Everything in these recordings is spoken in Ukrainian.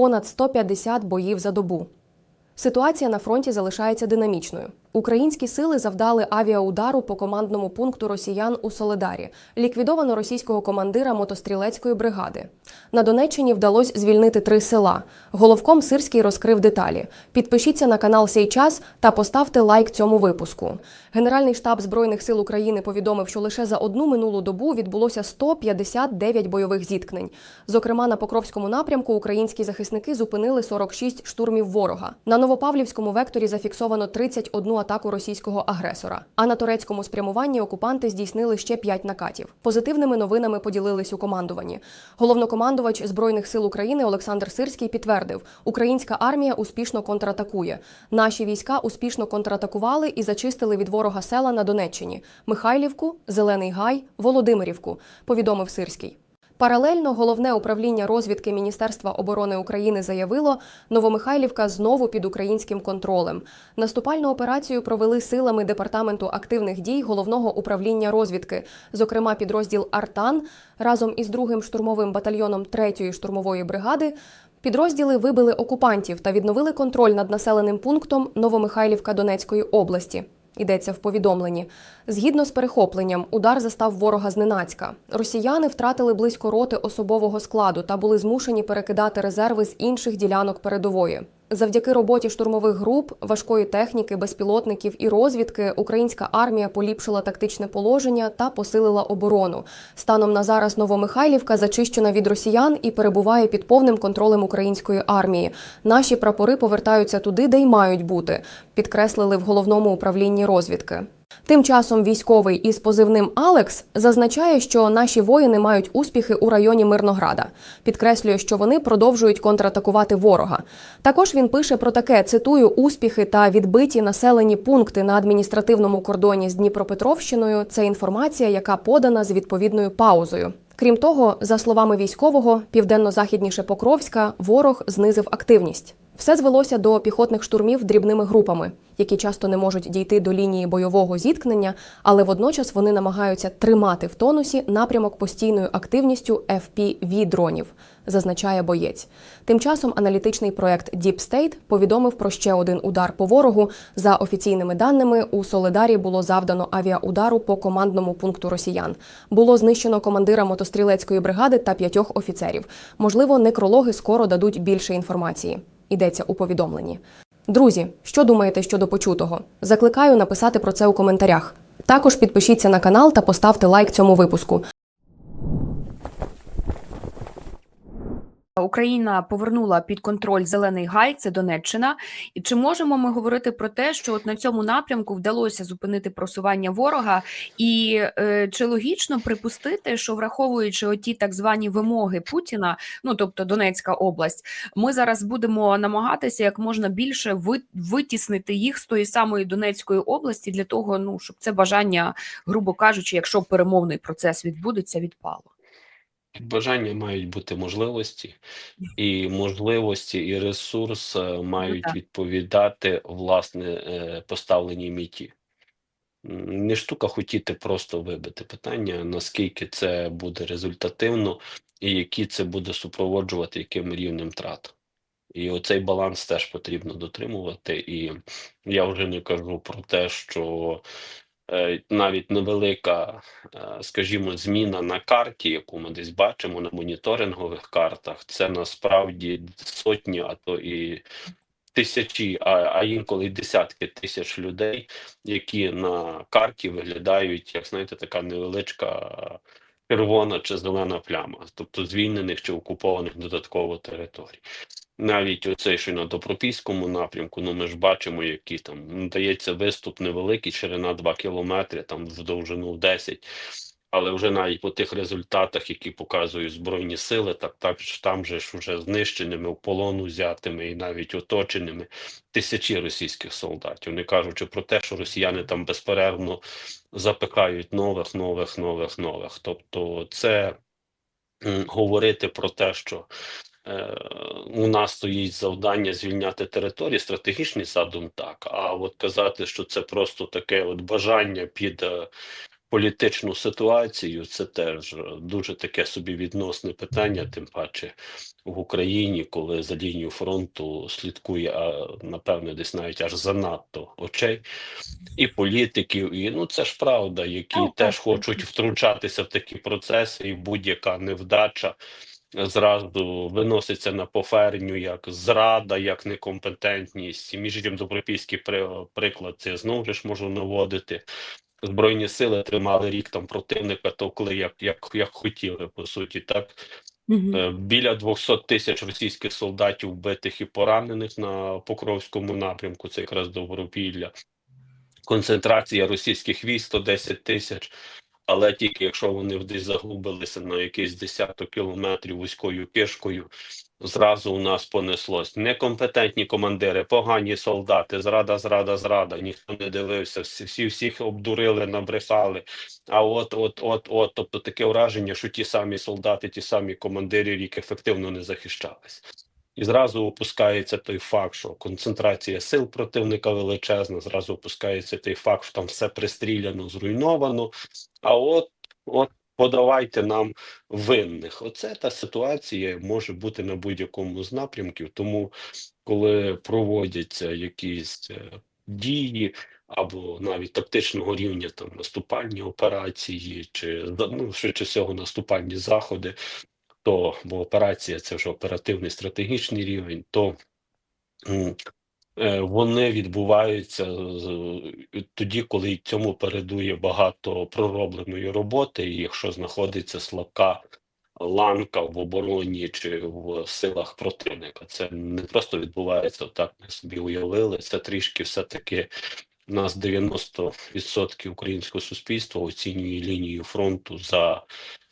понад 150 боїв за добу. Ситуація на фронті залишається динамічною. Українські сили завдали авіаудару по командному пункту росіян у Соледарі. Ліквідовано російського командира мотострілецької бригади. На Донеччині вдалося звільнити три села. Головком Сирський розкрив деталі. Підпишіться на канал «Сей час» та поставте лайк цьому випуску. Генеральний штаб збройних сил України повідомив, що лише за одну минулу добу відбулося 159 бойових зіткнень. Зокрема, на Покровському напрямку українські захисники зупинили 46 штурмів ворога. На Новопавлівському векторі зафіксовано 31 атаку російського агресора. А на турецькому спрямуванні окупанти здійснили ще 5 накатів. Позитивними новинами поділились у командуванні. Головнокомандувач збройних сил України Олександр Сирський підтвердив, українська армія успішно контратакує. Наші війська успішно контратакували і зачистили від ворога села на Донеччині: Михайлівку, Зелений Гай, Володимирівку. Повідомив Сирський. Паралельно головне управління розвідки Міністерства оборони України заявило, Новомихайлівка знову під українським контролем. Наступальну операцію провели силами департаменту активних дій головного управління розвідки, зокрема підрозділ Артан разом із другим штурмовим батальйоном 3-ї штурмової бригади. Підрозділи вибили окупантів та відновили контроль над населеним пунктом Новомихайлівка Донецької області. Йдеться в повідомленні. Згідно з перехопленням, удар застав ворога зненацька. Росіяни втратили близько роти особового складу та були змушені перекидати резерви з інших ділянок передової. Завдяки роботі штурмових груп, важкої техніки, безпілотників і розвідки українська армія поліпшила тактичне положення та посилила оборону. Станом на зараз Новомихайлівка зачищена від росіян і перебуває під повним контролем української армії. Наші прапори повертаються туди, де й мають бути, підкреслили в головному управлінні розвідки. Тим часом військовий із позивним Алекс зазначає, що наші воїни мають успіхи у районі Мирнограда. Підкреслює, що вони продовжують контратакувати ворога. Також він пише про таке: цитую успіхи та відбиті населені пункти на адміністративному кордоні з Дніпропетровщиною. Це інформація, яка подана з відповідною паузою. Крім того, за словами військового, південно-західніше Покровська ворог знизив активність. Все звелося до піхотних штурмів дрібними групами, які часто не можуть дійти до лінії бойового зіткнення, але водночас вони намагаються тримати в тонусі напрямок постійною активністю fpv дронів, зазначає боєць. Тим часом аналітичний проект Deep State повідомив про ще один удар по ворогу. За офіційними даними, у Соледарі було завдано авіаудару по командному пункту росіян. Було знищено командира мотострілецької бригади та п'ятьох офіцерів. Можливо, некрологи скоро дадуть більше інформації. Йдеться у повідомленні. Друзі, що думаєте щодо почутого? Закликаю написати про це у коментарях. Також підпишіться на канал та поставте лайк цьому випуску. Україна повернула під контроль зелений гай, це Донеччина. І чи можемо ми говорити про те, що от на цьому напрямку вдалося зупинити просування ворога? І е, чи логічно припустити, що враховуючи оті так звані вимоги Путіна, ну тобто Донецька область, ми зараз будемо намагатися як можна більше витіснити їх з тої самої Донецької області для того, ну щоб це бажання, грубо кажучи, якщо перемовний процес відбудеться, відпало. Під бажання мають бути можливості, і можливості, і ресурс е, мають відповідати власне е, поставленій меті. Не штука хотіти просто вибити питання, наскільки це буде результативно, і які це буде супроводжувати яким рівнем втрат. І оцей баланс теж потрібно дотримувати. І я вже не кажу про те, що навіть невелика, е, скажімо, зміна на карті, яку ми десь бачимо на моніторингових картах, це насправді сотні, а то і тисячі, а, а інколи й десятки тисяч людей, які на карті виглядають, як знаєте, така невеличка червона чи зелена пляма, тобто звільнених чи окупованих додатково територій. Навіть оцей, що на Добропільському напрямку, ну ми ж бачимо, які там ну, дається виступ невеликий, ширина 2 кілометри, там в довжину 10. Але вже навіть по тих результатах, які показують Збройні сили, так так там же ж вже знищеними, в полону взятими і навіть оточеними тисячі російських солдатів, не кажучи про те, що росіяни там безперервно запихають нових, нових, нових, нових. Тобто, це говорити про те, що у нас стоїть завдання звільняти території, стратегічний задум так. А от казати, що це просто таке от бажання під. е, політичну ситуацію, це теж е, дуже таке собі відносне питання, тим паче в Україні, коли за лінією фронту слідкує, а напевне, десь навіть аж занадто очей і політиків, і ну це ж правда, які теж хочуть втручатися в такі процеси, і будь-яка невдача зразу виноситься на поферню як зрада, як некомпетентність. Між іншим добропільський приклад це знову ж можу наводити. Збройні сили тримали рік там противника, товкли як, як, як хотіли, по суті, так. Е, Біля 200 тисяч російських солдатів вбитих і поранених на Покровському напрямку, це якраз Добропілля. Концентрація російських військ 110 тисяч, але тільки якщо вони десь загубилися на якийсь десяток кілометрів вузькою кишкою, зразу у нас понеслось. Некомпетентні командири, погані солдати, зрада, зрада, зрада. Ніхто не дивився, всі всіх обдурили, набрехали. А от, от, от, от, тобто таке враження, що ті самі солдати, ті самі командири рік ефективно не захищались. І зразу опускається той факт, що концентрація сил противника величезна, зразу опускається той факт, що там все пристріляно, зруйновано. А от, от подавайте нам винних. Оце та ситуація може бути на будь-якому з напрямків. Тому, коли проводяться якісь е, дії або навіть тактичного рівня, там наступальні операції, чи ну, швидше всього наступальні заходи, то бо операція це вже оперативний стратегічний рівень, то е, вони відбуваються тоді, коли цьому передує багато проробленої роботи, і якщо знаходиться слабка ланка в обороні чи в силах противника, це не просто відбувається так. Ми собі уявили. Це трішки все-таки у нас 90% українського суспільства оцінює лінію фронту за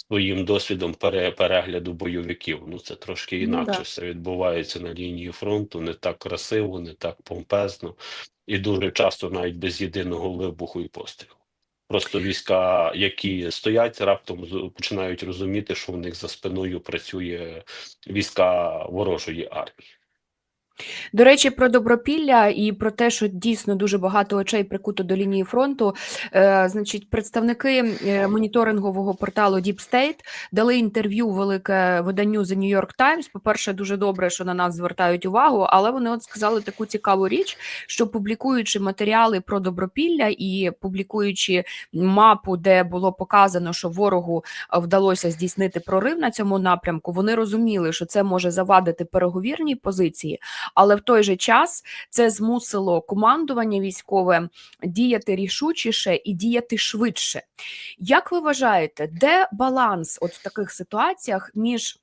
своїм досвідом пере, перегляду бойовиків. Ну це трошки Ну, інакше ну, все відбувається на лінії фронту, не так красиво, не так помпезно, і дуже часто навіть без єдиного вибуху і пострілу. Просто війська, які стоять, раптом починають розуміти, що в них за спиною працює війська ворожої армії. До речі, про добропілля і про те, що дійсно дуже багато очей прикуто до лінії фронту. Е, значить, представники е, моніторингового порталу Deep State дали інтерв'ю велике виданню The New York Times. По-перше, дуже добре, що на нас звертають увагу, але вони от сказали таку цікаву річ, що публікуючи матеріали про добропілля і публікуючи мапу, де було показано, що ворогу вдалося здійснити прорив на цьому напрямку, вони розуміли, що це може завадити переговірній позиції але в той же час це змусило командування військове діяти рішучіше і діяти швидше. Як ви вважаєте, де баланс от в таких ситуаціях між,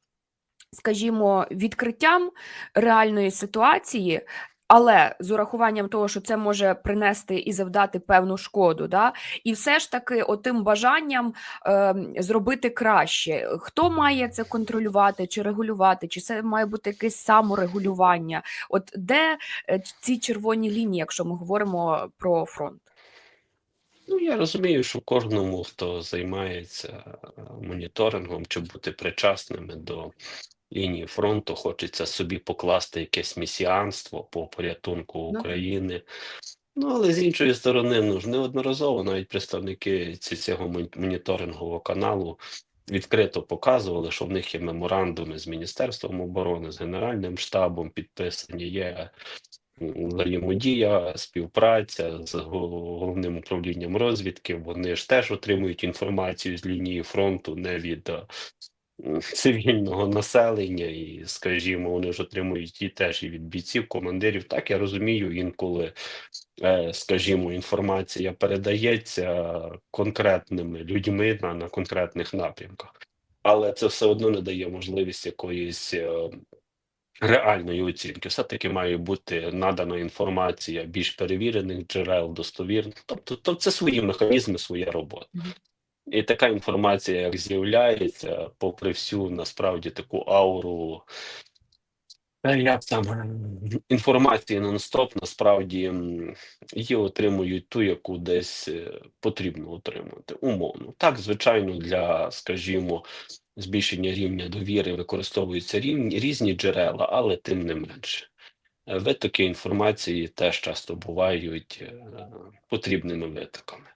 скажімо, відкриттям реальної ситуації? Але з урахуванням того, що це може принести і завдати певну шкоду, да? і все ж таки отим бажанням е, зробити краще. Хто має це контролювати чи регулювати, чи це має бути якесь саморегулювання? От де е, ці червоні лінії, якщо ми говоримо про фронт? Ну, я розумію, що кожному, хто займається е, моніторингом чи бути причасними до лінії фронту, хочеться собі покласти якесь місіанство по порятунку Ну. України. Ну, але з іншої сторони, ну ж неодноразово навіть представники цього мон- моніторингового каналу відкрито показували, що в них є меморандуми з Міністерством оборони, з Генеральним штабом підписані, є взаємодія, співпраця з головним управлінням розвідки. Вони ж теж отримують інформацію з лінії фронту, не від цивільного населення, і, скажімо, вони ж отримують і теж і від бійців, командирів. Так я розумію, інколи, е, скажімо, інформація передається конкретними людьми на, на конкретних напрямках, але це все одно не дає можливість якоїсь. е, Реальної оцінки все-таки має бути надана інформація більш перевірених джерел, достовірних. Тобто, то це свої механізми, своя робота. І така інформація, як з'являється, попри всю насправді таку ауру, як там інформації нон-стоп, насправді її отримують ту, яку десь е, потрібно отримати. Умовно. Так, звичайно, для, скажімо, збільшення рівня довіри використовуються рівні, різні джерела, але тим не менше. Витоки інформації теж часто бувають е, потрібними витоками.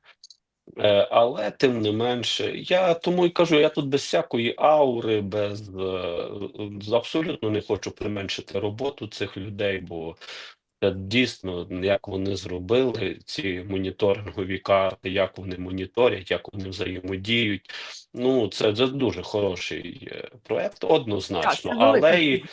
Е, але тим не менше, я тому і кажу, я тут без всякої аури, без е, абсолютно не хочу применшити роботу цих людей, бо дійсно, як вони зробили ці моніторингові карти, як вони моніторять, як вони взаємодіють. Ну, це, це дуже хороший е, проект, однозначно, велика але і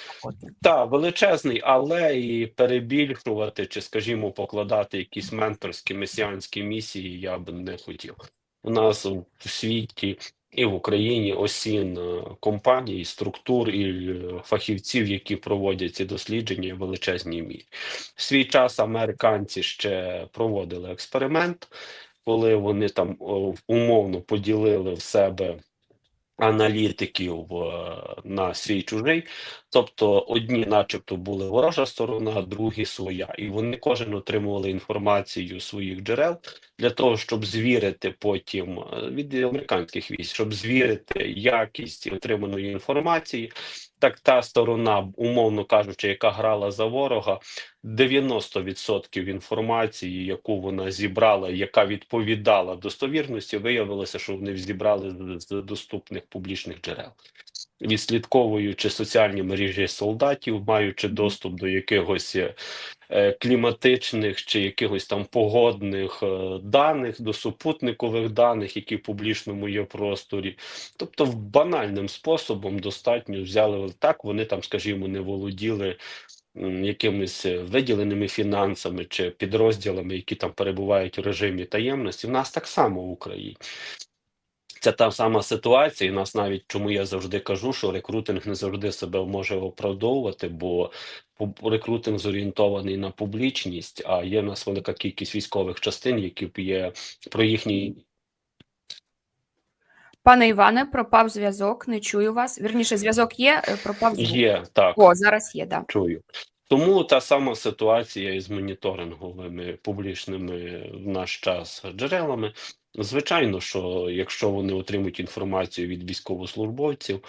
так, величезний, але і перебільшувати чи, скажімо, покладати якісь менторські месіанські місії я б не хотів. У нас у світі і в Україні осін е, компаній, структур і е, фахівців, які проводять ці дослідження в величезній мірі. В свій час американці ще проводили експеримент, коли вони там умовно поділили в себе аналітиків е, на свій чужий. Тобто одні, начебто, були ворожа сторона, другі своя, і вони кожен отримували інформацію своїх джерел для того, щоб звірити потім е, від американських військ, щоб звірити якість отриманої інформації. Так, та сторона, умовно кажучи, яка грала за ворога, 90% інформації, яку вона зібрала, яка відповідала достовірності, виявилося, що вони зібрали з, з доступних публічних джерел відслідковуючи соціальні мережі солдатів, маючи доступ до якихось е, кліматичних чи якихось там погодних е, даних, до супутникових даних, які в публічному є просторі. Тобто, банальним способом достатньо взяли так, вони там, скажімо, не володіли. Якимись е, виділеними фінансами чи підрозділами, які там перебувають у режимі таємності, в нас так само в Україні. Це та сама ситуація, і нас навіть чому я завжди кажу, що рекрутинг не завжди себе може оправдовувати, бо рекрутинг зорієнтований на публічність, а є в нас велика кількість військових частин, які б є про їхній Пане Іване, пропав зв'язок, не чую вас. Вірніше, зв'язок є, е, пропав звук. є так. О, зараз є, да. Чую. Тому та сама ситуація із моніторинговими публічними в наш час джерелами. Звичайно, що якщо вони отримують інформацію від військовослужбовців,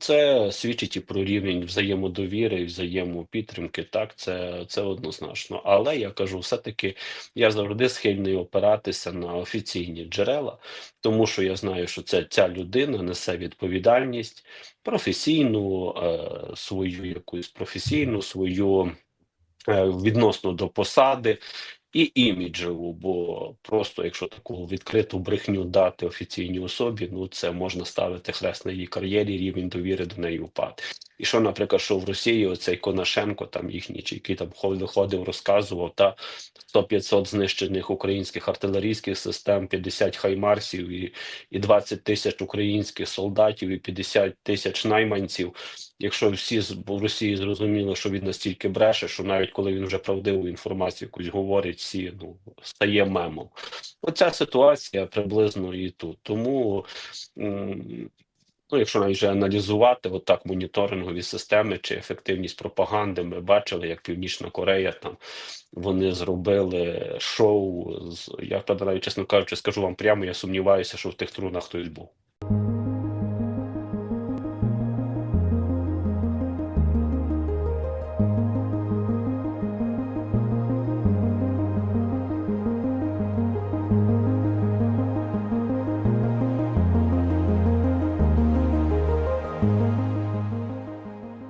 це свідчить і про рівень взаємодовіри і взаємопідтримки. Так, це, це однозначно. Але я кажу, все-таки я завжди схильний опиратися на офіційні джерела, тому що я знаю, що це ця людина несе відповідальність професійну, е, свою якусь професійну, свою е, відносно до посади і іміджеву, бо просто якщо таку відкриту брехню дати офіційній особі, ну це можна ставити хрест на її кар'єрі, рівень довіри до неї впаде. І що, наприклад, що в Росії оцей Конашенко, там їхній, чи який там виходив, розказував, та 100-500 знищених українських артилерійських систем, 50 хаймарсів і, і 20 тисяч українських солдатів, і 50 тисяч найманців. Якщо всі в Росії зрозуміли, що він настільки бреше, що навіть коли він вже правдиву інформацію якусь говорить, всі ну стає мемом. Оця ситуація приблизно і тут. Тому, ну, якщо навіть вже аналізувати отак моніторингові системи чи ефективність пропаганди, ми бачили, як Північна Корея там вони зробили шоу я правда, навіть, чесно кажучи, скажу вам прямо, я сумніваюся, що в тих трунах хтось був.